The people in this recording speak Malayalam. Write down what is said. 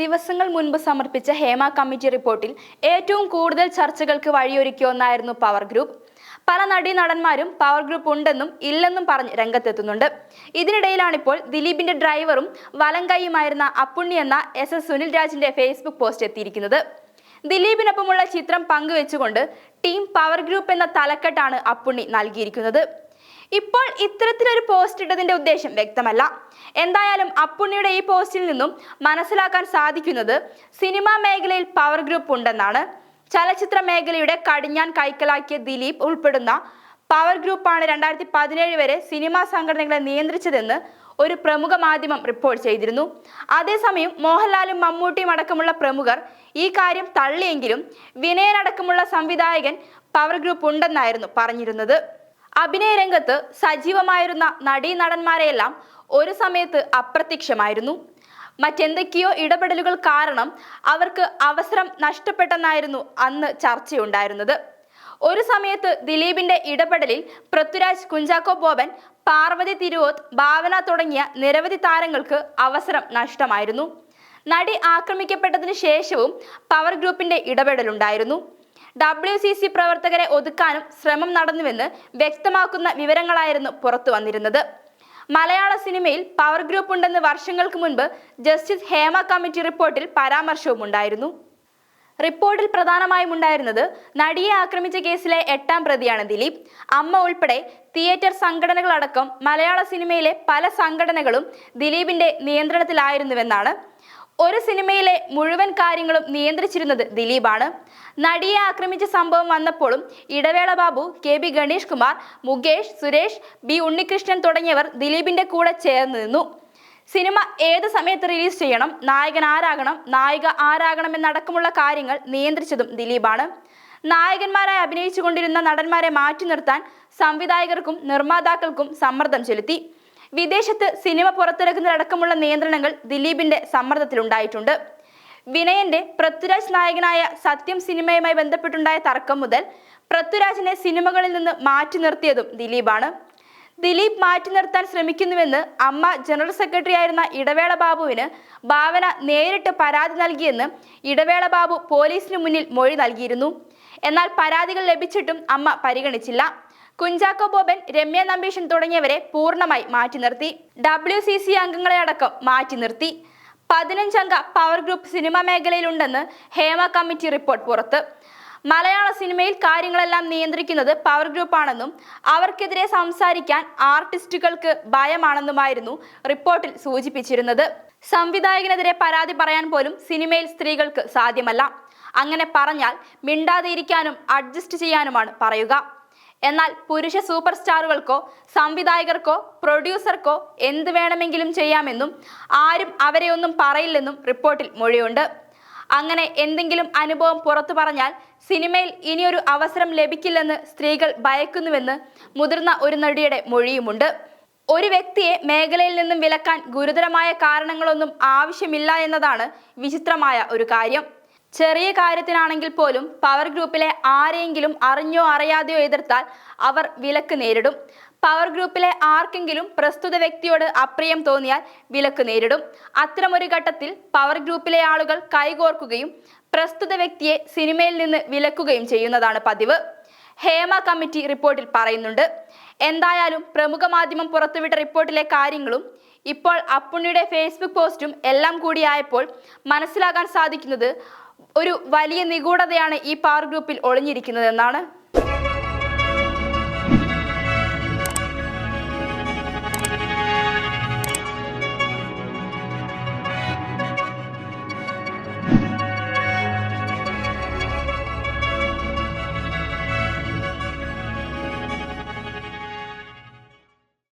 ദിവസങ്ങൾ മുൻപ് സമർപ്പിച്ച ഹേമ കമ്മിറ്റി റിപ്പോർട്ടിൽ ഏറ്റവും കൂടുതൽ ചർച്ചകൾക്ക് വഴിയൊരുക്കിയ ഒന്നായിരുന്നു പവർ ഗ്രൂപ്പ് പല നടീ നടന്മാരും പവർ ഗ്രൂപ്പ് ഉണ്ടെന്നും ഇല്ലെന്നും പറഞ്ഞ് രംഗത്തെത്തുന്നുണ്ട്. ഇതിനിടയിലാണിപ്പോൾ ദിലീപിന്റെ ഡ്രൈവറും വലങ്കൈയുമായിരുന്ന അപ്പുണ്ണി എന്ന എസ് എസ് സുനിൽ രാജിന്റെ ഫേസ്ബുക്ക് പോസ്റ്റ് എത്തിയിരിക്കുന്നത്. ദിലീപിനൊപ്പമുള്ള ചിത്രം പങ്കുവെച്ചുകൊണ്ട് ടീം പവർ ഗ്രൂപ്പ് എന്ന തലക്കെട്ടാണ് അപ്പുണ്ണി നൽകിയിരിക്കുന്നത്. ഇപ്പോൾ ഇത്തരത്തിലൊരു പോസ്റ്റ് ഇട്ടതിന്റെ ഉദ്ദേശം വ്യക്തമല്ല. എന്തായാലും അപ്പുണ്ണിയുടെ ഈ പോസ്റ്റിൽ നിന്നും മനസ്സിലാക്കാൻ സാധിക്കുന്നത് സിനിമാ മേഖലയിൽ പവർ ഗ്രൂപ്പ് ഉണ്ടെന്നാണ്. ചലച്ചിത്ര മേഖലയുടെ കടിഞ്ഞാൻ കൈക്കലാക്കിയ ദിലീപ് ഉൾപ്പെടുന്ന പവർ ഗ്രൂപ്പാണ് രണ്ടായിരത്തി പതിനേഴ് വരെ സിനിമാ സംഘടനകളെ നിയന്ത്രിച്ചതെന്ന് ഒരു പ്രമുഖ മാധ്യമം റിപ്പോർട്ട് ചെയ്തിരുന്നു. അതേസമയം മോഹൻലാലും മമ്മൂട്ടിയും അടക്കമുള്ള പ്രമുഖർ ഈ കാര്യം തള്ളിയെങ്കിലും വിനയനടക്കമുള്ള സംവിധായകൻ പവർ ഗ്രൂപ്പ് ഉണ്ടെന്നായിരുന്നു പറഞ്ഞിരുന്നത്. അഭിനയ രംഗത്ത് സജീവമായിരുന്ന നടീ നടന്മാരെയെല്ലാം ഒരു സമയത്ത് അപ്രത്യക്ഷമായിരുന്നു. മറ്റെന്തൊക്കെയോ ഇടപെടലുകൾ കാരണം അവർക്ക് അവസരം നഷ്ടപ്പെട്ടെന്നായിരുന്നു അന്ന് ചർച്ചയുണ്ടായിരുന്നത്. ഒരു സമയത്ത് ദിലീപിന്റെ ഇടപെടലിൽ പൃഥ്വിരാജ് കുഞ്ചാക്കോ ബോബൻ പാർവതി തിരുവോത്ത് ഭാവന തുടങ്ങിയ നിരവധി താരങ്ങൾക്ക് അവസരം നഷ്ടമായിരുന്നു. നടി ആക്രമിക്കപ്പെട്ടതിന് ശേഷവും പവർ ഗ്രൂപ്പിന്റെ ഇടപെടലുണ്ടായിരുന്നു. ഡബ്ല്യു സി സി പ്രവർത്തകരെ ഒതുക്കാനും ശ്രമം നടന്നുവെന്ന് വ്യക്തമാക്കുന്ന വിവരങ്ങളായിരുന്നു പുറത്തു വന്നിരുന്നത്. മലയാള സിനിമയിൽ പവർ ഗ്രൂപ്പ് ഉണ്ടെന്ന് വർഷങ്ങൾക്ക് മുൻപ് ജസ്റ്റിസ് ഹേമ കമ്മിറ്റി റിപ്പോർട്ടിൽ പരാമർശവും ഉണ്ടായിരുന്നു. റിപ്പോർട്ടിൽ പ്രധാനമായും ഉണ്ടായിരുന്നത് നടിയെ ആക്രമിച്ച കേസിലെ എട്ടാം പ്രതിയാണ് ദിലീപ്. അമ്മ ഉൾപ്പെടെ തിയേറ്റർ സംഘടനകളടക്കം മലയാള സിനിമയിലെ പല സംഘടനകളും ദിലീപിന്റെ നിയന്ത്രണത്തിലായിരുന്നുവെന്നാണ് ഒരു സിനിമയിലെ മുഴുവൻ കാര്യങ്ങളും നിയന്ത്രിച്ചിരുന്നത് ദിലീപാണ്. നടിയെ ആക്രമിച്ച സംഭവം വന്നപ്പോഴും Idavela Babu K B Ganesh Kumar Mukesh Suresh B Unnikrishnan തുടങ്ങിയവർ ദിലീപിന്റെ കൂടെ ചേർന്ന് നിന്നു. സിനിമ ഏത് സമയത്ത് റിലീസ് ചെയ്യണം നായകൻ ആരാകണം നായിക ആരാകണം എന്നടക്കമുള്ള കാര്യങ്ങൾ നിയന്ത്രിച്ചതും ദിലീപാണ്. നായകന്മാരായി അഭിനയിച്ചുകൊണ്ടിരുന്ന നടന്മാരെ മാറ്റി നിർത്താൻ സംവിധായകർക്കും നിർമ്മാതാക്കൾക്കും സമ്മർദ്ദം ചെലുത്തി. വിദേശത്ത് സിനിമ പുറത്തിറക്കുന്നതടക്കമുള്ള നിയന്ത്രണങ്ങൾ ദിലീപിന്റെ സമ്മർദ്ദത്തിലുണ്ടായിട്ടുണ്ട്. വിനയന്റെ പൃഥ്വിരാജ് നായകനായ സത്യം സിനിമയുമായി ബന്ധപ്പെട്ടുണ്ടായ തർക്കം മുതൽ പൃഥ്വിരാജിനെ സിനിമകളിൽ നിന്ന് മാറ്റി നിർത്തിയതും ദിലീപാണ്. ദിലീപ് മാറ്റി നിർത്താൻ ശ്രമിക്കുന്നുവെന്ന് അമ്മ ജനറൽ സെക്രട്ടറി ആയിരുന്ന ഇടവേള ബാബുവിന് ഭാവന നേരിട്ട് പരാതി നൽകിയെന്ന് ഇടവേള ബാബു പോലീസിന് മുന്നിൽ മൊഴി നൽകിയിരുന്നു. എന്നാൽ പരാതികൾ ലഭിച്ചിട്ടും അമ്മ പരിഗണിച്ചില്ല. കുഞ്ചാക്കോ ബോബൻ രമ്യ നമ്പീഷൻ തുടങ്ങിയവരെ പൂർണമായി മാറ്റി നിർത്തി. ഡബ്ല്യു സി സി അംഗങ്ങളെ അടക്കം മാറ്റി നിർത്തി. പതിനഞ്ചംഗ പവർ ഗ്രൂപ്പ് സിനിമാ മേഖലയിലുണ്ടെന്ന് ഹേമ കമ്മിറ്റി റിപ്പോർട്ട് പുറത്ത്. മലയാള സിനിമയിൽ കാര്യങ്ങളെല്ലാം നിയന്ത്രിക്കുന്നത് പവർ ഗ്രൂപ്പാണെന്നും അവർക്കെതിരെ സംസാരിക്കാൻ ആർട്ടിസ്റ്റുകൾക്ക് ഭയമാണെന്നുമായിരുന്നു റിപ്പോർട്ടിൽ സൂചിപ്പിച്ചിരുന്നത്. സംവിധായകനെതിരെ പരാതി പറയാൻ പോലും സിനിമയിൽ സ്ത്രീകൾക്ക് സാധ്യമല്ല. അങ്ങനെ പറഞ്ഞാൽ മിണ്ടാതിരിക്കാനും അഡ്ജസ്റ്റ് ചെയ്യാനുമാണ് പറയുക. എന്നാൽ പുരുഷ സൂപ്പർ സ്റ്റാറുകൾക്കോ സംവിധായകർക്കോ പ്രൊഡ്യൂസർക്കോ എന്ത് വേണമെങ്കിലും ചെയ്യാമെന്നും ആരും അവരെ ഒന്നും പറയില്ലെന്നും റിപ്പോർട്ടിൽ മൊഴിയുണ്ട്. അങ്ങനെ എന്തെങ്കിലും അനുഭവം പുറത്തു പറഞ്ഞാൽ സിനിമയിൽ ഇനിയൊരു അവസരം ലഭിക്കില്ലെന്ന് സ്ത്രീകൾ ഭയക്കുന്നുവെന്ന് മുതിർന്ന ഒരു നടിയുടെ മൊഴിയുമുണ്ട്. ഒരു വ്യക്തിയെ മേഖലയിൽ നിന്നും വിലക്കാൻ ഗുരുതരമായ കാരണങ്ങളൊന്നും ആവശ്യമില്ല എന്നതാണ് വിചിത്രമായ ഒരു കാര്യം. ചെറിയ കാര്യത്തിനാണെങ്കിൽ പോലും പവർ ഗ്രൂപ്പിലെ ആരെങ്കിലും അറിഞ്ഞോ അറിയാതെയോ എതിർത്താൽ അവർ വിലക്ക് നേരിടും. പവർ ഗ്രൂപ്പിലെ ആർക്കെങ്കിലും പ്രസ്തുത വ്യക്തിയോട് അപ്രിയം തോന്നിയാൽ വിലക്ക് നേരിടും. അത്തരമൊരു ഘട്ടത്തിൽ പവർ ഗ്രൂപ്പിലെ ആളുകൾ കൈകോർക്കുകയും പ്രസ്തുത വ്യക്തിയെ സിനിമയിൽ നിന്ന് വിലക്കുകയും ചെയ്യുന്നതാണ് പതിവ്. ഹേമ കമ്മിറ്റി റിപ്പോർട്ടിൽ പറയുന്നുണ്ട്. എന്തായാലും പ്രമുഖ മാധ്യമം പുറത്തുവിട്ട റിപ്പോർട്ടിലെ കാര്യങ്ങളും ഇപ്പോൾ അപ്പുണ്ണിയുടെ ഫേസ്ബുക്ക് പോസ്റ്റും എല്ലാം കൂടിയായപ്പോൾ മനസ്സിലാക്കാൻ സാധിക്കുന്നത് ഒരു വലിയ നിഗൂഢതയാണ് ഈ പവർ ഗ്രൂപ്പിൽ ഒളിഞ്ഞിരിക്കുന്നത് ഒളിഞ്ഞിരിക്കുന്നതെന്നാണ്